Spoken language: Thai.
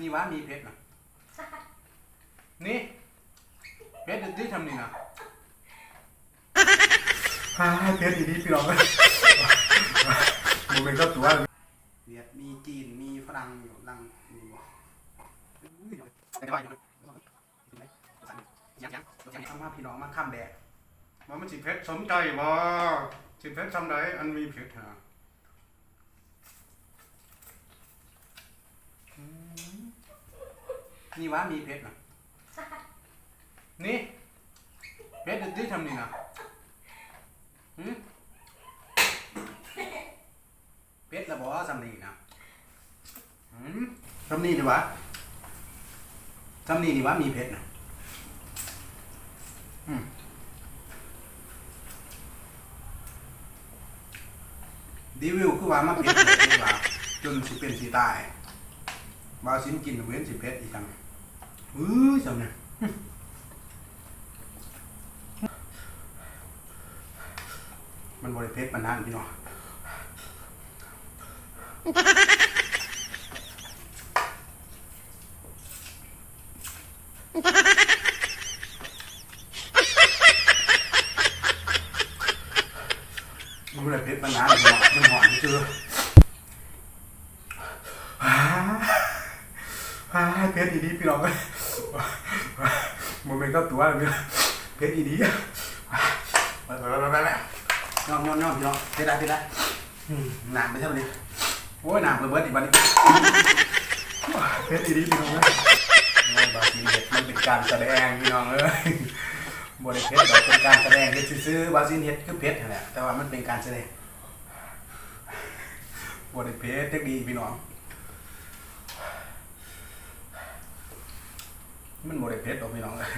นี่วะมีเพชรนะนี่เพชรที่ทำนี่นะฮ่าเพชรดีๆพี่น้องเลยมึงเป็นก็ตัวเวียดมีจีนมีฝรั่งอยู่ลังมีบ่เอามาพี่น้องมาข้ามแดดว่ามันสิเพชรสมใจบ่สิเพชรทำไรอันมีเพชรฮะ นี่วะมีเพชรนะนี่เพชรที่ทำนี่นะหืมเพชรระบอสำนีนะหืมสำนีดีวะสำนีดีวะมีเพชรนะอืมดีวิวคือว่ามาเพชรดีว่าจนสิเป็นสิตายบาสินกินเว้นสิเพชรอีกจัง อื้อจำนี่ยมันบริเพชรมันนั่นพี่น้องมันบริเพชรมันนั่นพี่น้องมันหอนเจือฮ่า ฮ่าเพชรอีดีพี่น้องเอ้ยมันเป็นก็ตัวเลยเพชรอีดีไปไปไปไปไปย่อมย่อมย่อมพี่น้องเพชรได้เพชรได้อืมหนักไปเท่านี้โอ้ยหนักเลเบิร์ดอีกวันนี้เพชรอีดีพี่น้องเอ้ยโอ้ยบาซีเห็ดมันเป็นการแสดงพี่น้องเอ้ยบริเพชรดเป็นการแสดงเฮ็ดซื้อบาซีเห็ดคือเพชรนั่นแหละแต่ว่ามันเป็นการแสดงบริเพชรเทคดีพี่น้อง มันโมได้เพชรหรอกพี่น้องเลย